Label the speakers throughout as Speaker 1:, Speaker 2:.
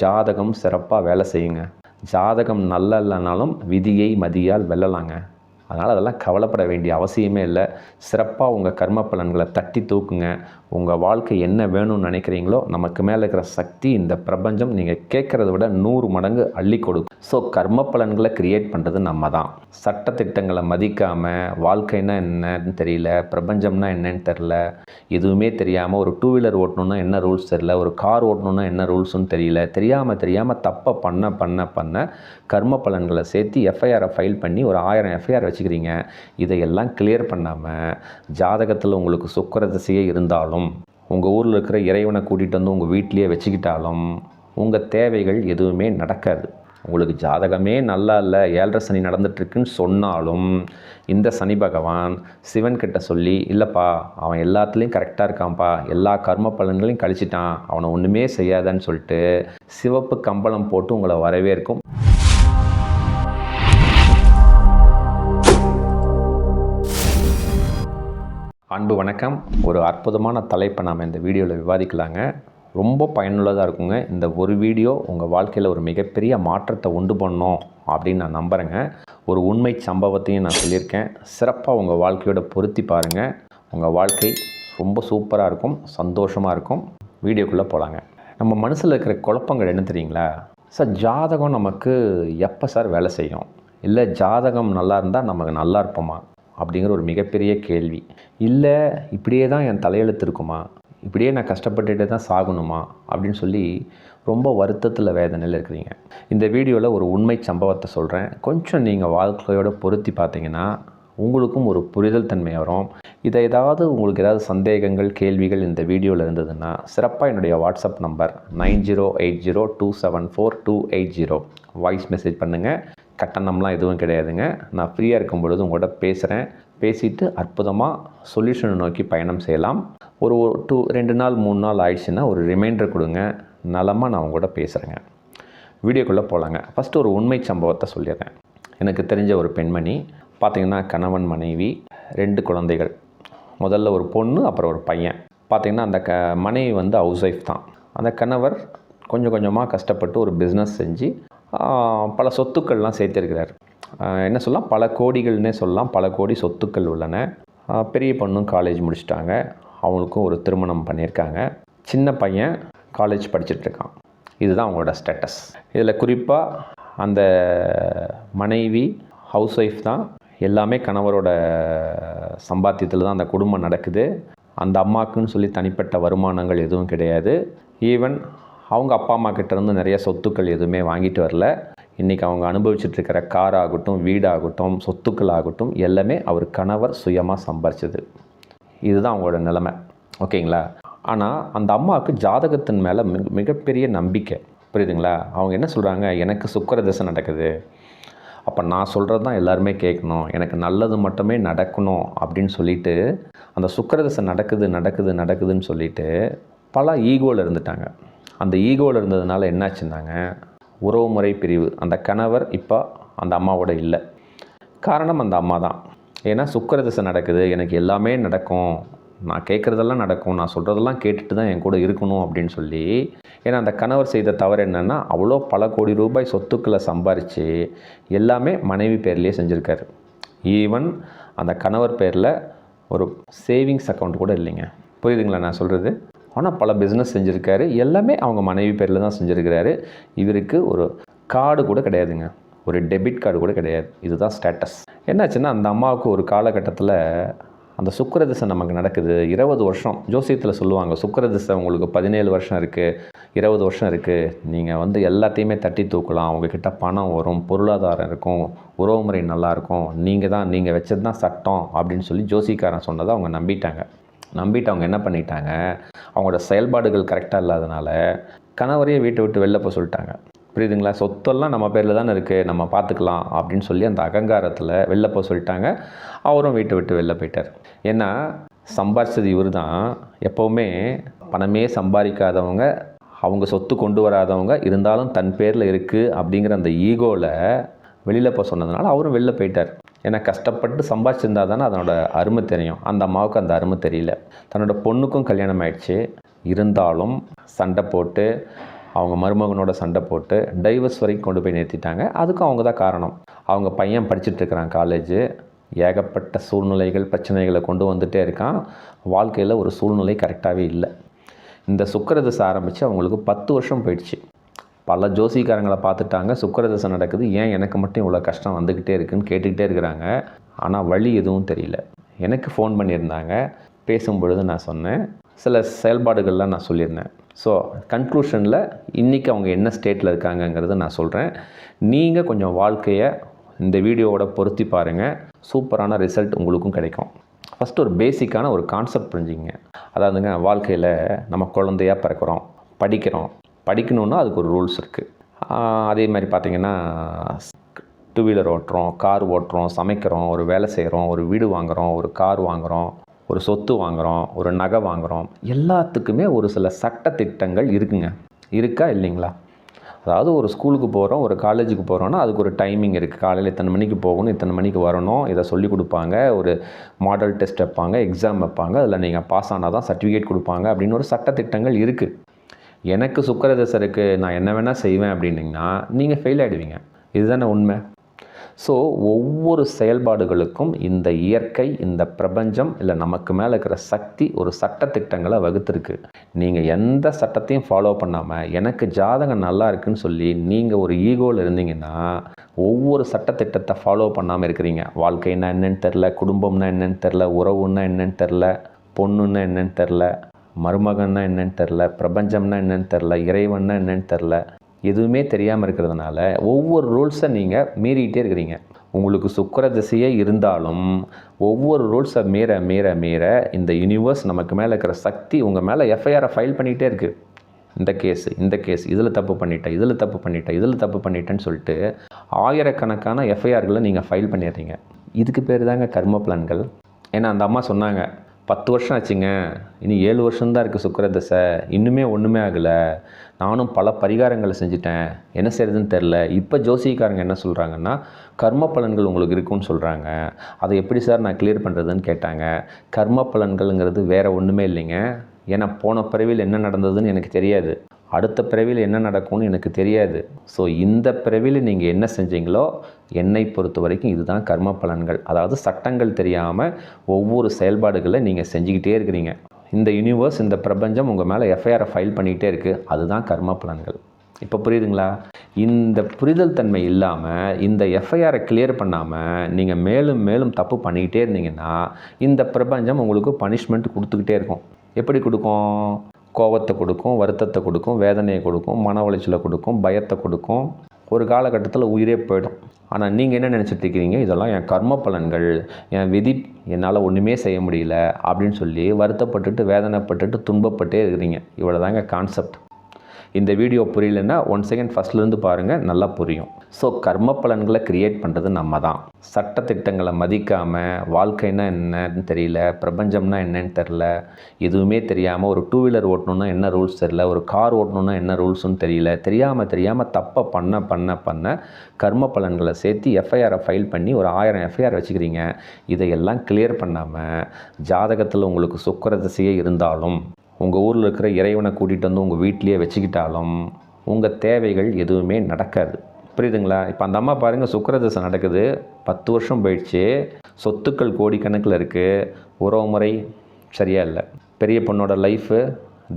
Speaker 1: ஜாதகம் சிறப்பாக வேலை செய்யுங்க. ஜாதகம் நல்ல இல்லைனாலும் விதியை மதியால் வெல்லலாங்க. அதனால் அதெல்லாம் கவலைப்பட வேண்டிய அவசியமே இல்லை. சிறப்பாக உங்கள் கர்ம பலன்களை தட்டி தூக்குங்க. உங்கள் வாழ்க்கை என்ன வேணும்னு நினைக்கிறீங்களோ நமக்கு மேலே இருக்கிற சக்தி இந்த பிரபஞ்சம் நீங்கள் கேட்குறத விட நூறு மடங்கு அள்ளி கொடுக்கும். ஸோ கர்ம பலன்களை கிரியேட் பண்ணுறது நம்ம தான் சட்டத்திட்டங்களை மதிக்காமல் வாழ்க்கைன்னா என்னன்னு தெரியல பிரபஞ்சம்னா என்னன்னு தெரில எதுவுமே தெரியாமல் ஒரு டூ வீலர் ஓட்டணுன்னா என்ன ரூல்ஸ் தெரியல ஒரு கார் ஓட்டணுன்னா என்ன ரூல்ஸுன்னு தெரியல தெரியாமல் தெரியாமல் தப்பை பண்ண பண்ண பண்ண கர்ம பலன்களை சேர்த்து எஃப்ஐஆரை ஃபைல் பண்ணி ஒரு ஆயிரம் எஃப்ஐஆர் வச்சுக்கிறீங்க. இதையெல்லாம் கிளியர் பண்ணாமல் ஜாதகத்தில் உங்களுக்கு சுக்கர திசையே இருந்தாலும் உங்கள் ஊரில் இருக்கிற இறைவனை கூட்டிகிட்டு வந்து உங்கள் வீட்டிலேயே வச்சுக்கிட்டாலும் உங்கள் தேவைகள் எதுவுமே நடக்காது. உங்களுக்கு ஜாதகமே நல்லா இல்லை ஏழரை சனி நடந்துட்டுருக்குன்னு சொன்னாலும் இந்த சனி பகவான் சிவன் கிட்ட சொல்லி இல்லைப்பா அவன் எல்லாத்துலேயும் கரெக்டாக இருக்கான்ப்பா. எல்லா கர்ம பலன்களையும் கழிச்சிட்டான். அவனை ஒன்றுமே செய்யாதன்னு சொல்லிட்டு சிவப்பு கம்பளம் போட்டு உங்களை வரவேற்கும். அன்பு வணக்கம். ஒரு அற்புதமான தலைப்பை நாம் இந்த வீடியோவில் விவாதிக்கலாங்க. ரொம்ப பயனுள்ளதாக இருக்குங்க. இந்த ஒரு வீடியோ உங்கள் வாழ்க்கையில் ஒரு மிகப்பெரிய மாற்றத்தை உண்டு பண்ணோம் அப்படின்னு நான் நம்புகிறேங்க ஒரு உண்மை சம்பவத்தையும் நான் சொல்லியிருக்கேன். சிறப்பாக உங்கள் வாழ்க்கையோட பொருத்தி பாருங்கள் உங்கள் வாழ்க்கை ரொம்ப சூப்பராக இருக்கும். சந்தோஷமாக இருக்கும். வீடியோக்குள்ளே போகலாங்க நம்ம மனசில் இருக்கிற குழப்பங்கள் என்ன தெரியுங்களா? சார் ஜாதகம் நமக்கு எப்போ சார் வேலை செய்யும்? இல்லை ஜாதகம் நல்லா இருந்தால் நமக்கு நல்லா இருப்போமா? அப்படிங்கிற ஒரு மிகப்பெரிய கேள்வி. இல்லை இப்படியே தான் என் தலையெழுத்து இருக்குமா இப்படியே நான் கஷ்டப்பட்டுட்டு தான் சாகணுமா? அப்படின்னு சொல்லி ரொம்ப வருத்தத்தில் வேதனையில் இருக்கிறீங்க. இந்த வீடியோவில் ஒரு உண்மை சம்பவத்தை சொல்கிறேன் கொஞ்சம் நீங்கள் வாழ்க்கையோட பொருத்தி பார்த்தீங்கன்னா உங்களுக்கும் ஒரு புரிதல் தன்மை வரும். இதை ஏதாவது உங்களுக்கு ஏதாவது சந்தேகங்கள் கேள்விகள் இந்த வீடியோவில் இருந்ததுன்னா சிறப்பாக என்னுடைய WhatsApp number nine zero eight zero two seven four two eight zero. Voice message பண்ணுங்கள் கட்டணம்லாம் எதுவும் கிடையாதுங்க. நான் ஃப்ரீயாக இருக்கும் பொழுது உங்களோட பேசுகிறேன் பேசிட்டு அற்புதமாக சொல்யூஷனை நோக்கி பயணம் செய்யலாம். ஒரு டூ ரெண்டு நாள் மூணு நாள் ஆயிடுச்சுன்னா ஒரு ரிமைண்டர் கொடுங்க. நலமாக நான் உங்களோட பேசுகிறேங்க வீடியோக்குள்ளே போகலாங்க ஃபஸ்ட்டு ஒரு உண்மை சம்பவத்தை சொல்லிடுறேன். எனக்கு தெரிஞ்ச ஒரு பெண்மணி பார்த்திங்கன்னா கணவன் மனைவி ரெண்டு குழந்தைகள். முதல்ல ஒரு பொண்ணு அப்புறம் ஒரு பையன். பார்த்திங்கன்னா அந்த க மனைவி வந்து ஹவுஸ் ஒய்ஃப் தான். அந்த கணவர் கொஞ்சம் கொஞ்சமாக கஷ்டப்பட்டு ஒரு பிஸ்னஸ் செஞ்சு பல சொத்துக்கள்லாம் சேர்த்திருக்கிறார். என்ன சொல்லலாம்? பல கோடிகள்னே சொல்லலாம். பல கோடி சொத்துக்கள் உள்ளன. பெரிய பொண்ணும் காலேஜ் முடிச்சிட்டாங்க. அவங்களுக்கும் ஒரு திருமணம் பண்ணியிருக்காங்க. சின்ன பையன் காலேஜ் படிச்சுட்டு இருக்கான் இதுதான் அவங்களோட ஸ்டேட்டஸ் இதில் குறிப்பாக அந்த மனைவி ஹவுஸ் ஒய்ஃப் தான் எல்லாமே கணவரோட சம்பாத்தியத்தில் தான் அந்த குடும்பம் நடக்குது. அந்த அம்மாக்குன்னு சொல்லி தனிப்பட்ட வருமானங்கள் எதுவும் கிடையாது. ஈவன் அவங்க அப்பா அம்மா கிட்டேருந்து நிறைய சொத்துக்கள் எதுவுமே வாங்கிட்டு வரல. இன்றைக்கி அவங்க அனுபவிச்சுட்டு காராகட்டும் கார் ஆகட்டும் வீடாகட்டும் சொத்துக்கள் ஆகட்டும் எல்லாமே அவர் கணவர் சுயமாக சம்பாரிச்சது. இதுதான் அவங்களோட நிலைமை. ஓகேங்களா? ஆனால் அந்த அம்மாவுக்கு ஜாதகத்தின் மேலே மிக மிகப்பெரிய நம்பிக்கை. புரியுதுங்களா? அவங்க என்ன சொல்கிறாங்க எனக்கு சுக்கர தசை நடக்குது. அப்போ நான் சொல்கிறது தான் எல்லாருமே கேட்கணும். எனக்கு நல்லது மட்டுமே நடக்கணும் அப்படின்னு சொல்லிட்டு அந்த சுக்கர தசை நடக்குது நடக்குது நடக்குதுன்னு சொல்லிட்டு பல ஈகோவில் இருந்துட்டாங்க. அந்த ஈகோவில் இருந்ததுனால என்னாச்சுன்னாங்க? உறவுமுறை பிரிவு. அந்த கணவர் இப்போ அந்த அம்மாவோட இல்லை. காரணம் அந்த அம்மா தான். ஏன்னா சுக்கர திசை நடக்குது எனக்கு எல்லாமே நடக்கும். நான் கேட்குறதெல்லாம் நடக்கும். நான் சொல்கிறதெல்லாம் கேட்டுட்டு தான் என் கூட இருக்கணும் அப்படின்னு சொல்லி ஏன்னா அந்த கணவர் செய்த தவறு என்னென்னா அவ்வளோ பல கோடி ரூபாய் சொத்துக்களை சம்பாரித்து எல்லாமே மனைவி பேர்லேயே செஞ்சுருக்காரு. ஈவன் அந்த கணவர் பேரில் ஒரு சேவிங்ஸ் அக்கௌண்ட் கூட இல்லைங்க. புரியுதுங்களா நான் சொல்கிறது ஆனால் பல பிஸ்னஸ் செஞ்சுருக்காரு. எல்லாமே அவங்க மனைவி பேரில் தான் செஞ்சுருக்கிறாரு. இவருக்கு ஒரு கார்டு கூட கிடையாதுங்க. ஒரு டெபிட் கார்டு கூட கிடையாது. இதுதான் ஸ்டேட்டஸ் என்னாச்சுன்னா அந்த அம்மாவுக்கு ஒரு காலகட்டத்தில் அந்த சுக்கரதிசை நமக்கு நடக்குது. இருபது வருஷம். ஜோசியத்தில் சொல்லுவாங்க சுக்கரதிசை உங்களுக்கு பதினேழு வருஷம் இருக்குது இருபது வருஷம் இருக்குது நீங்கள் வந்து எல்லாத்தையுமே தட்டி தூக்கலாம். உங்ககிட்ட பணம் வரும். பொருளாதாரம் இருக்கும். உறவுமுறை நல்லாயிருக்கும் நீங்கள் தான் நீங்கள் வச்சது தான் சட்டம். அப்படின்னு சொல்லி ஜோசிக்காரன் சொன்னதை அவங்க நம்பிட்டாங்க. நம்பிட்டு அவங்க என்ன பண்ணிட்டாங்க? அவங்களோட செயல்பாடுகள் கரெக்டாக இல்லாதனால கணவரையே வீட்டை விட்டு வெளில போக சொல்லிட்டாங்க. புரியுதுங்களா? சொத்தெல்லாம் நம்ம பேரில் தானே இருக்குது நம்ம பார்த்துக்கலாம் அப்படின்னு சொல்லி அந்த அகங்காரத்தில் வெளில போக சொல்லிட்டாங்க. அவரும் வீட்டை விட்டு வெளில போயிட்டார். ஏன்னா சம்பாரிச்சது இவர் தான் எப்போவுமே பணமே சம்பாதிக்காதவங்க அவங்க சொத்து கொண்டு வராதவங்க இருந்தாலும் தன் பேரில் இருக்குது அப்படிங்கிற அந்த ஈகோவில் வெளியில் போக சொன்னதுனால அவரும் வெளில போயிட்டார். ஏன்னா கஷ்டப்பட்டு சம்பாதிச்சிருந்தா தானே அதனோட அருமை தெரியும். அந்த அம்மாவுக்கு அந்த அருமை தெரியல. தன்னோட பொண்ணுக்கும் கல்யாணம் ஆயிடுச்சு. இருந்தாலும் சண்டை போட்டு அவங்க மருமகனோட சண்டை போட்டு டைவர்ஸ் வரைக்கும் கொண்டு போய் நிறுத்திட்டாங்க. அதுக்கும் அவங்க தான் காரணம். அவங்க பையன் படிச்சுட்டு இருக்கிறான் காலேஜு ஏகப்பட்ட சூழ்நிலைகள் பிரச்சனைகளை கொண்டு வந்துகிட்டே இருக்கான். வாழ்க்கையில் ஒரு சூழ்நிலை கரெக்டாகவே இல்லை. இந்த சுக்கரதசை ஆரம்பித்து அவங்களுக்கு பத்து வருஷம் போயிடுச்சு. பல ஜோசிக்காரங்களை பார்த்துட்டாங்க. சுக்கரதசை நடக்குது. ஏன் எனக்கு மட்டும் இவ்வளோ கஷ்டம் வந்துக்கிட்டே இருக்குன்னு கேட்டுக்கிட்டே இருக்கிறாங்க. ஆனால் வழி எதுவும் தெரியல. எனக்கு ஃபோன் பண்ணியிருந்தாங்க. பேசும்பொழுது நான் சொன்னேன். சில செயல்பாடுகள்லாம் நான் சொல்லியிருந்தேன். ஸோ கன்க்ளூஷனில் இன்றைக்கி அவங்க என்ன ஸ்டேட்டில் இருக்காங்கங்கிறத நான் சொல்கிறேன் நீங்கள் கொஞ்சம் வாழ்க்கையை இந்த வீடியோவோட பொருத்தி பாருங்கள் சூப்பரான ரிசல்ட் உங்களுக்கும் கிடைக்கும். ஃபஸ்ட்டு ஒரு பேசிக்கான ஒரு கான்செப்ட் புரிஞ்சுங்க அதாவதுங்க வாழ்க்கையில் நம்ம குழந்தையாக பிறக்கிறோம் படிக்கிறோம் படிக்கணுன்னா அதுக்கு ஒரு ரூல்ஸ் இருக்குது அதே மாதிரி பார்த்திங்கன்னா டூ வீலர் ஓட்டுறோம் கார் ஓட்டுறோம் சமைக்கிறோம் ஒரு வேலை செய்கிறோம் ஒரு வீடு வாங்குகிறோம் ஒரு கார் வாங்குகிறோம் ஒரு சொத்து வாங்குகிறோம் ஒரு நகை வாங்குகிறோம் எல்லாத்துக்குமே ஒரு சில சட்ட திட்டங்கள் இருக்குங்க. இருக்கா இல்லைங்களா? அதாவது ஒரு ஸ்கூலுக்கு போகிறோம் ஒரு காலேஜுக்கு போகிறோன்னா அதுக்கு ஒரு டைமிங் இருக்குது காலையில் இத்தனை மணிக்கு போகணும் இத்தனை மணிக்கு வரணும் இதை சொல்லி கொடுப்பாங்க ஒரு மாடல் டெஸ்ட் வைப்பாங்க எக்ஸாம் வைப்பாங்க அதில் நீங்கள் பாஸ் ஆனால் தான் சர்டிஃபிகேட் கொடுப்பாங்க அப்படின்னு ஒரு சட்டத்திட்டங்கள் இருக்குது எனக்கு சுக்கரதசை இருக்குது நான் என்ன வேணால் செய்வேன் அப்படின்னிங்கன்னா நீங்கள் ஃபெயில் ஆகிடுவீங்க இதுதானே உண்மை? ஸோ ஒவ்வொரு செயல்பாடுகளுக்கும் இந்த இயற்கை இந்த பிரபஞ்சம் இல்லை நமக்கு மேலே இருக்கிற சக்தி ஒரு சட்டத்திட்டங்களை வகுத்துருக்கு. நீங்கள் எந்த சட்டத்தையும் ஃபாலோ பண்ணாமல் எனக்கு ஜாதகம் நல்லா இருக்குன்னு சொல்லி நீங்கள் ஒரு ஈகோவில் இருந்தீங்கன்னா ஒவ்வொரு சட்டத்திட்டத்தை ஃபாலோ பண்ணாமல் இருக்கிறீங்க. வாழ்க்கைன்னா என்னன்னு தெரில குடும்பம்னா என்னன்னு தெரில உறவுன்னா என்னன்னு தெரில பொண்ணுன்னா என்னன்னு தெரில மருமகன்னா என்னன்னு தெரில பிரபஞ்சம்னா என்னன்னு தெரில இறைவன்னா என்னன்னு தெரில எதுவுமே தெரியாமல் இருக்கிறதுனால ஒவ்வொரு ரூல்ஸை நீங்கள் மீறிக்கிட்டே இருக்கிறீங்க. உங்களுக்கு சுக்கர திசையே இருந்தாலும் ஒவ்வொரு ரூல்ஸை மீற மீற மீற இந்த யூனிவர்ஸ் நமக்கு மேலே இருக்கிற சக்தி உங்கள் மேலே எஃப்ஐஆரை ஃபைல் பண்ணிகிட்டே இருக்குது இந்த கேஸ் இந்த கேஸ் இதில் தப்பு பண்ணிட்டேன் இதில் தப்பு பண்ணிட்டேன் இதில் தப்பு பண்ணிட்டேன்னு சொல்லிட்டு ஆயிரக்கணக்கான எஃப்ஐஆர்களை நீங்கள் ஃபைல் பண்ணிடுறீங்க. இதுக்கு பேர் தாங்க கர்ம பலன்கள். ஏன்னா அந்த அம்மா சொன்னாங்க பத்து வருஷம் ஆச்சுங்க. இனி ஏழு வருஷம்தான் இருக்குது சுக்கர தசை இன்னுமே ஒன்றுமே ஆகலை. நானும் பல பரிகாரங்களை செஞ்சுட்டேன். என்ன செய்யறதுன்னு தெரில இப்போ ஜோசிக்காரங்க என்ன சொல்கிறாங்கன்னா கர்ம பலன்கள் உங்களுக்கு இருக்குன்னு சொல்கிறாங்க அதை எப்படி சார் நான் கிளியர் பண்ணுறதுன்னு கேட்டாங்க. கர்ம பலன்கள்ங்கிறது வேறு ஒன்றுமே இல்லைங்க. ஏன்னா போன பிறவியில் என்ன நடந்ததுன்னு எனக்கு தெரியாது. அடுத்த பிறவியில் என்ன நடக்கும்னு எனக்கு தெரியாது. ஸோ இந்த பிறவியில் நீங்கள் என்ன செஞ்சீங்களோ என்னை பொறுத்த வரைக்கும் இதுதான் கர்ம பலன்கள். அதாவது சட்டங்கள் தெரியாமல் ஒவ்வொரு செயல்பாடுகளை நீங்கள் செஞ்சுக்கிட்டே இருக்கிறீங்க. இந்த யூனிவர்ஸ் இந்த பிரபஞ்சம் உங்கள் மேலே எஃப்ஐஆரை ஃபைல் பண்ணிகிட்டே இருக்குது அதுதான் கர்ம பலன்கள். இப்போ புரியுதுங்களா? இந்த புரிதல் தன்மை இல்லாமல் இந்த எஃப்ஐஆரை கிளியர் பண்ணாமல் நீங்கள் மேலும் மேலும் தப்பு பண்ணிக்கிட்டே இருந்தீங்கன்னா இந்த பிரபஞ்சம் உங்களுக்கு பனிஷ்மெண்ட் கொடுத்துக்கிட்டே இருக்கும். எப்படி கொடுக்கும்? கோபத்தை கொடுக்கும் வருத்தத்தை கொடுக்கும் வேதனையை கொடுக்கும் மன உளைச்சலை கொடுக்கும் பயத்தை கொடுக்கும். ஒரு காலகட்டத்தில் உயிரே போயிடும். ஆனால் நீங்கள் என்ன நினச்சிட்டு இருக்கிறீங்க? இதெல்லாம் என் கர்ம பலன்கள் என் விதி என்னால் ஒன்றுமே செய்ய முடியல அப்படின்னு சொல்லி வருத்தப்பட்டுட்டு வேதனைப்பட்டுட்டு துன்பப்பட்டே இருக்கிறீங்க. இவ்வளோ தாங்க கான்செப்ட் இந்த வீடியோ புரியலன்னா ஒன் செகண்ட் ஃபஸ்ட்லேருந்து பாருங்கள் நல்லா புரியும். ஸோ கர்ம பலன்களை க்ரியேட் பண்ணுறது நம்ம தான் சட்டத்திட்டங்களை மதிக்காமல் வாழ்க்கைன்னா என்னன்னு தெரியல பிரபஞ்சம்னா என்னன்னு தெரில எதுவுமே தெரியாமல் ஒரு டூ வீலர் ஓட்டணுன்னா என்ன ரூல்ஸ் தெரில ஒரு கார் ஓட்டணுன்னா என்ன ரூல்ஸ்னு தெரியல தெரியாமல் தெரியாமல் தப்பை பண்ண பண்ண பண்ண கர்ம பலன்களை சேர்த்து எஃப்ஐஆரை ஃபைல் பண்ணி ஒரு ஆயிரம் எஃப்ஐஆர் வச்சுக்கிறீங்க. இதையெல்லாம் கிளியர் பண்ணாமல் ஜாதகத்தில் உங்களுக்கு சுக்கர திசையே இருந்தாலும் உங்கள் ஊரில் இருக்கிற இறைவனை கூட்டிகிட்டு வந்து உங்கள் வீட்டிலேயே வச்சுக்கிட்டாலும் உங்கள் தேவைகள் எதுவுமே நடக்காது. புரியுதுங்களா? இப்போ அந்த அம்மா பாருங்கள் சுக்கரதசை நடக்குது. பத்து வருஷம் போயிடுச்சு. சொத்துக்கள் கோடிக்கணக்கில் இருக்குது உறவு முறை சரியாக இல்லை. பெரிய பொண்ணோட லைஃபு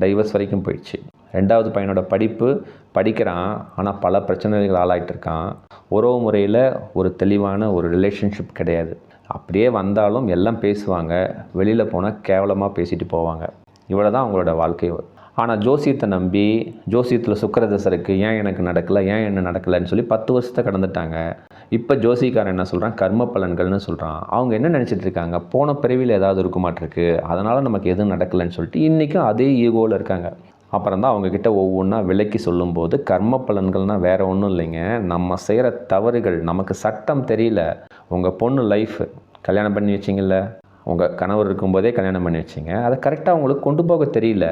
Speaker 1: டைவர்ஸ் வரைக்கும் போயிடுச்சு. ரெண்டாவது பையனோட படிப்பு படிக்கிறான். ஆனால் பல பிரச்சனைகள் ஆளாகிட்டு இருக்கான். உறவு முறையில் ஒரு தெளிவான ஒரு ரிலேஷன்ஷிப் கிடையாது. அப்படியே வந்தாலும் எல்லாம் பேசுவாங்க. வெளியில் போனால் கேவலமாக பேசிட்டு போவாங்க. இவ்வளோ தான் அவங்களோட வாழ்க்கை ஆனால் ஜோசியத்தை நம்பி ஜோசியத்தில் சுக்கரதசை இருக்குது ஏன் எனக்கு நடக்கலை ஏன் என்ன நடக்கலைன்னு சொல்லி பத்து வருஷத்தை கடந்துட்டாங்க. இப்போ ஜோசிக்காரன் என்ன சொல்கிறான் கர்ம பலன்கள்னு சொல்கிறான் அவங்க என்ன நினச்சிட்டு இருக்காங்க? போன பிறவியில் ஏதாவது இருக்க மாட்டிருக்கு. அதனால் நமக்கு எதுவும் நடக்கலைன்னு சொல்லிட்டு இன்றைக்கும் அதே ஈகோவில் இருக்காங்க. அப்புறம் தான் அவங்கக்கிட்ட ஒவ்வொன்றா விலக்கி சொல்லும்போது கர்ம பலன்கள்னால் வேறு ஒன்றும் இல்லைங்க. நம்ம செய்கிற தவறுகள் நமக்கு சட்டம் தெரியல. உங்கள் பொண்ணு லைஃப் கல்யாணம் பண்ணி வச்சிங்கல்ல? உங்கள் கணவர் இருக்கும்போதே கல்யாணம் பண்ணி வச்சிங்க. அதை கரெக்டாக அவங்களுக்கு கொண்டு போக தெரியல.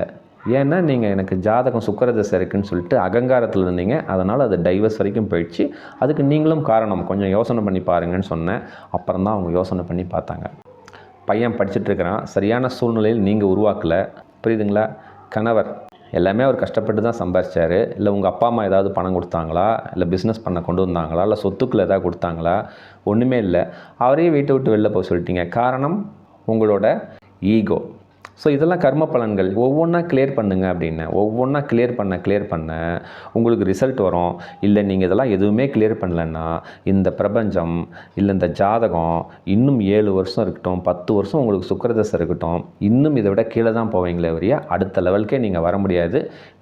Speaker 1: ஏன்னா நீங்கள் எனக்கு ஜாதகம் சுக்கரதசை இருக்குன்னு சொல்லிட்டு அகங்காரத்தில் இருந்தீங்க. அதனால் அது டைவர்ஸ் வரைக்கும் போயிடுச்சு. அதுக்கு நீங்களும் காரணம். கொஞ்சம் யோசனை பண்ணி பாருங்கன்னு சொன்னேன். அப்புறம் தான் அவங்க யோசனை பண்ணி பார்த்தாங்க. பையன் படிச்சுட்ருக்கிறான் சரியான சூழ்நிலையில் நீங்கள் உருவாக்கலை. புரியுதுங்களா? கணவர் எல்லாமே அவர் கஷ்டப்பட்டு தான் சம்பாதிச்சாரு இல்லை உங்கள் அப்பா அம்மா ஏதாவது பணம் கொடுத்தாங்களா? இல்லை பிஸ்னஸ் பண்ண கொண்டு வந்தாங்களா? இல்லை சொத்துக்கள் ஏதாவது கொடுத்தாங்களா? ஒன்றுமே இல்லை. அவரையே வீட்டை விட்டு வெளில போக சொல்லிட்டீங்க. காரணம் உங்களோட ஈகோ ஸோ இதெல்லாம் கர்ம பலன்கள். ஒவ்வொன்றா கிளியர் பண்ணுங்க அப்படின்னு ஒவ்வொன்றா கிளியர் பண்ண கிளியர் பண்ண உங்களுக்கு ரிசல்ட் வரும். இல்லை நீங்கள் இதெல்லாம் எதுவுமே கிளியர் பண்ணலன்னா இந்த பிரபஞ்சம் இல்லை இந்த ஜாதகம் இன்னும் ஏழு வருஷம் இருக்கட்டும் பத்து வருஷம் உங்களுக்கு சுக்கரதசை இருக்கட்டும் இன்னும் இதை விட கீழே தான் போவீங்களே வழியா அடுத்த லெவலுக்கே நீங்கள் வர முடியாது.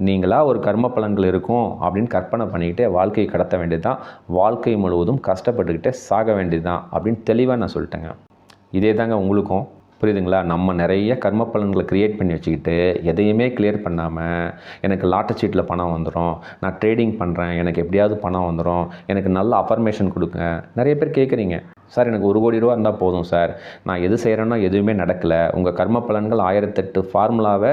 Speaker 1: நீங்களாக ஒரு கர்ம பலன்கள் இருக்கும் அப்படின்னு கற்பனை பண்ணிக்கிட்டே வாழ்க்கையை கடத்த வேண்டியது தான் வாழ்க்கை முழுவதும் கஷ்டப்பட்டுக்கிட்டே சாக வேண்டியது தான் அப்படின்னு தெளிவாக நான் சொல்லிட்டேங்க. இதே தாங்க உங்களுக்கும். புரியுதுங்களா? நம்ம நிறைய கர்ம பலன்களை க்ரியேட் பண்ணி வச்சுக்கிட்டு எதையுமே கிளியர் பண்ணாமல் எனக்கு லாட்டரி சீட்டில் பணம் வந்துடும் நான் ட்ரேடிங் பண்ணுறேன் எனக்கு எப்படியாவது பணம் வந்துடும் எனக்கு நல்ல அஃபர்மேஷன் கொடுங்க. நிறைய பேர் கேட்குறீங்க. சார் எனக்கு ஒரு கோடி ரூபா இருந்தால் போதும் சார். நான் எது செய்கிறேன்னா எதுவுமே நடக்கலை. உங்கள் கர்ம பலன்கள் ஆயிரத்தெட்டு ஃபார்முலாவை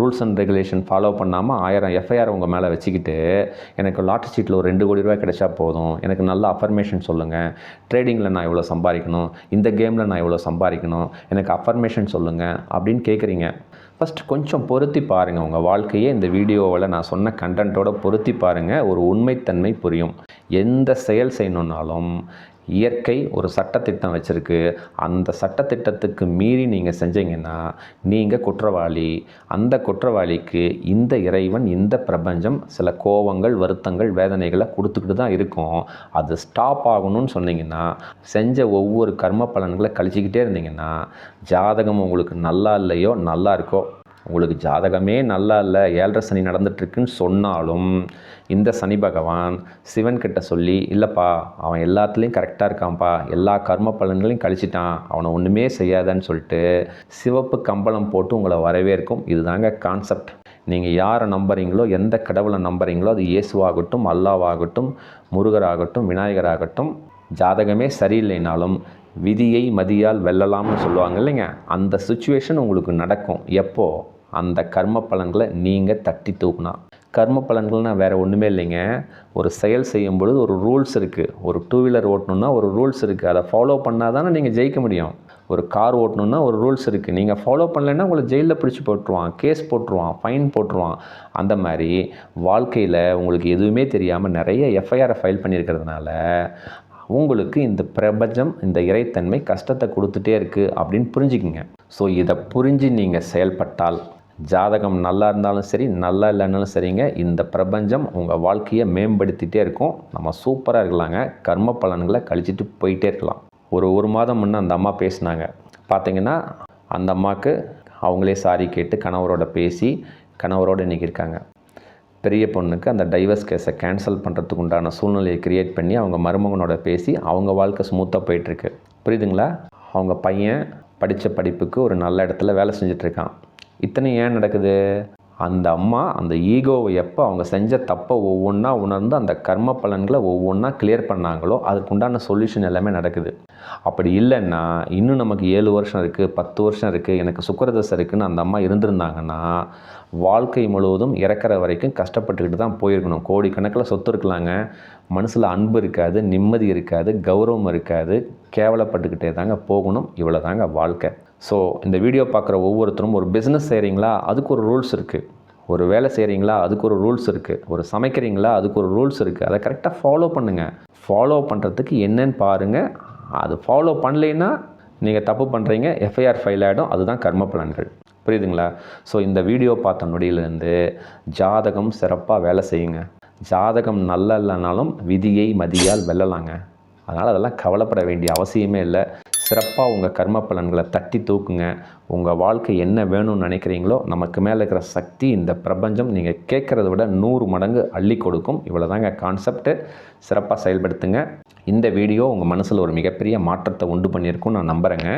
Speaker 1: ரூல்ஸ் அண்ட் ரெகுலேஷன் ஃபாலோ பண்ணாமல் ஆயிரம் எஃப்ஐஆர் உங்கள் மேலே வச்சுக்கிட்டு எனக்கு லாட்டரி சீட்டில் ஒரு ரெண்டு கோடி ரூபாய் கிடைச்சா போதும். எனக்கு நல்ல அஃபர்மேஷன் சொல்லுங்கள் ட்ரேடிங்கில் நான் இவ்வளோ சம்பாதிக்கணும். இந்த கேமில் நான் இவ்வளோ சம்பாதிக்கணும். எனக்கு அஃபர்மேஷன் சொல்லுங்கள் அப்படின்னு கேட்குறீங்க ஃபஸ்ட் கொஞ்சம் பொருத்தி பாருங்கள் உங்கள் வாழ்க்கையே இந்த வீடியோவில் நான் சொன்ன கண்டென்ட்டோட பொருத்தி பாருங்கள் ஒரு உண்மைத்தன்மை புரியும். எந்த செயல் செய்யணுன்னாலும் இயற்கை ஒரு சட்டத்திட்டம் வச்சுருக்கு. அந்த சட்டத்திட்டத்துக்கு மீறி நீங்கள் செஞ்சீங்கன்னா நீங்கள் குற்றவாளி. அந்த குற்றவாளிக்கு இந்த இறைவன் இந்த பிரபஞ்சம் சில கோவங்கள் வருத்தங்கள் வேதனைகளை கொடுத்துக்கிட்டு தான் இருக்கும். அது ஸ்டாப் ஆகணும்னு சொன்னீங்கன்னா செஞ்ச ஒவ்வொரு கர்ம பலன்களை கழிச்சிக்கிட்டே இருந்தீங்கன்னா ஜாதகம் உங்களுக்கு நல்லா இல்லையோ நல்லா இருக்கோ உங்களுக்கு ஜாதகமே நல்லா இல்லை ஏழரை சனி நடந்துட்டுருக்குன்னு சொன்னாலும் இந்த சனி பகவான் சிவன் கிட்ட சொல்லி இல்லைப்பா அவன் எல்லாத்துலேயும் கரெக்டாக இருக்கான்ப்பா எல்லா கர்ம பலன்களையும் கழிச்சிட்டான் அவனை ஒன்றுமே செய்யாதன்னு சொல்லிட்டு சிவப்பு கம்பளம் போட்டு உங்களை வரவேற்கும். இதுதாங்க கான்செப்ட் நீங்கள் யாரை நம்புறீங்களோ எந்த கடவுளை நம்புறீங்களோ அது இயேசுவாகட்டும் அல்லாவாகட்டும் முருகராகட்டும் விநாயகராகட்டும் ஜாதகமே சரியில்லைனாலும் விதியை மதியால் வெல்லலாம்னு சொல்லுவாங்க இல்லைங்க. அந்த சுச்சுவேஷன் உங்களுக்கு நடக்கும். எப்போ? அந்த கர்ம பலன்களை நீங்கள் தட்டி தூக்குனா. கர்ம பலன்கள்னால் வேறு ஒன்றுமே இல்லைங்க. ஒரு செயல் செய்யும் பொழுது ஒரு ரூல்ஸ் இருக்குது ஒரு டூ வீலர் ஓட்டணுன்னா ஒரு ரூல்ஸ் இருக்குது அதை ஃபாலோ பண்ணால் தானே நீங்கள் ஜெயிக்க முடியும். ஒரு கார் ஓட்டணுன்னா ஒரு ரூல்ஸ் இருக்குது நீங்கள் ஃபாலோ பண்ணலைன்னா உங்களை ஜெயிலில் பிடிச்சி போட்டுருவான். கேஸ் போட்டுருவான். ஃபைன் போட்டுருவான். அந்த மாதிரி வாழ்க்கையில் உங்களுக்கு எதுவுமே தெரியாமல் நிறைய எஃப்ஐஆரை ஃபைல் பண்ணியிருக்கிறதுனால உங்களுக்கு இந்த பிரபஞ்சம் இந்த இறைத்தன்மை கஷ்டத்தை கொடுத்துட்டே இருக்குது அப்படின்னு புரிஞ்சுக்கிங்க. ஸோ இதை புரிஞ்சு நீங்கள் செயல்பட்டால் ஜாதகம் நல்லா இருந்தாலும் சரி நல்லா இல்லைன்னாலும் சரிங்க இந்த பிரபஞ்சம் உங்கள் வாழ்க்கையை மேம்படுத்திகிட்டே இருக்கும். நம்ம சூப்பராக இருக்கலாங்க. கர்ம பலன்களை கழிச்சிட்டு போயிட்டே இருக்கலாம். ஒரு ஒரு மாதம் முன்னே அந்த அம்மா பேசினாங்க. பார்த்தீங்கன்னா அந்த அம்மாவுக்கு அவங்களே சாரி கேட்டு கணவரோட பேசி கணவரோடு இன்றைக்கி இருக்காங்க பெரிய பொண்ணுக்கு அந்த டைவர்ஸ் கேஸை கேன்சல் பண்ணுறதுக்கு உண்டான சூழ்நிலையை க்ரியேட் பண்ணி அவங்க மருமகனோட பேசி அவங்க வாழ்க்கை ஸ்மூத்தாக போயிட்டுருக்கு. புரியுதுங்களா? அவங்க பையன் படித்த படிப்புக்கு ஒரு நல்ல இடத்துல வேலை செஞ்சிட்ருக்கான் இத்தனை ஏன் நடக்குது? அந்த அம்மா அந்த ஈகோவை எப்போ அவங்க செஞ்ச தப்பை ஒவ்வொன்றா உணர்ந்து அந்த கர்ம பலன்களை ஒவ்வொன்றா கிளியர் பண்ணாங்களோ அதுக்குண்டான சொல்யூஷன் எல்லாமே நடக்குது. அப்படி இல்லைன்னா இன்னும் நமக்கு ஏழு வருஷம் இருக்குது பத்து வருஷம் இருக்குது எனக்கு சுக்கரதசை இருக்குதுன்னு அந்த அம்மா இருந்திருந்தாங்கன்னா வாழ்க்கை முழுவதும் இறக்குற வரைக்கும் கஷ்டப்பட்டுக்கிட்டு தான் போயிருக்கணும். கோடிக்கணக்கில் சொத்து இருக்கலாங்க. மனசில் அன்பு இருக்காது நிம்மதி இருக்காது கௌரவம் இருக்காது. கேவலப்பட்டுக்கிட்டே தாங்க போகணும். இவ்வளோ தாங்க வாழ்க்கை. ஸோ இந்த வீடியோ பார்க்குற ஒவ்வொருத்தரும் ஒரு பிஸ்னஸ் செய்கிறீங்களா அதுக்கு ஒரு ரூல்ஸ் இருக்குது ஒரு வேலை செய்கிறீங்களா அதுக்கு ஒரு ரூல்ஸ் இருக்குது ஒரு சமைக்கிறீங்களா? அதுக்கு ஒரு ரூல்ஸ் இருக்குது அதை கரெக்டாக ஃபாலோ பண்ணுங்கள் ஃபாலோ பண்ணுறதுக்கு என்னன்னு பாருங்கள் அது ஃபாலோ பண்ணலைன்னா நீங்கள் தப்பு பண்ணுறீங்க எஃப்ஐஆர் ஃபைல் ஆகிடும் அதுதான் கர்ம பலன்கள். புரியுதுங்களா? ஸோ இந்த வீடியோ பார்த்த நொடியிலேருந்து ஜாதகம் சிறப்பாக வேலை செய்யுங்க. ஜாதகம் நல்லா இல்லைனாலும் விதியை மதியால் வெல்லலாங்க. அதனால் அதெல்லாம் கவலைப்பட வேண்டிய அவசியமே இல்லை. சிறப்பாக உங்கள் கர்ம பலன்களை தட்டி தூக்குங்க. உங்கள் வாழ்க்கை என்ன வேணும்னு நினைக்கிறீங்களோ நமக்கு மேலே இருக்கிற சக்தி இந்த பிரபஞ்சம் நீங்கள் கேட்குறத விட நூறு மடங்கு அள்ளி கொடுக்கும். இவ்வளோ தாங்க கான்செப்ட்டு சிறப்பாக செயல்படுத்துங்க. இந்த வீடியோ உங்கள் மனசில் ஒரு மிகப்பெரிய மாற்றத்தை உண்டு பண்ணியிருக்கும் நான் நம்புகிறேங்க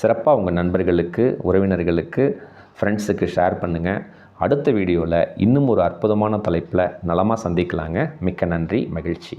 Speaker 1: சிறப்பாக உங்கள் நண்பர்களுக்கு உறவினர்களுக்கு ஃப்ரெண்ட்ஸுக்கு ஷேர் பண்ணுங்கள் அடுத்த வீடியோவில் இன்னும் ஒரு அற்புதமான தலைப்பில் நலமாக சந்திக்கலாங்க. மிக்க நன்றி மகிழ்ச்சி.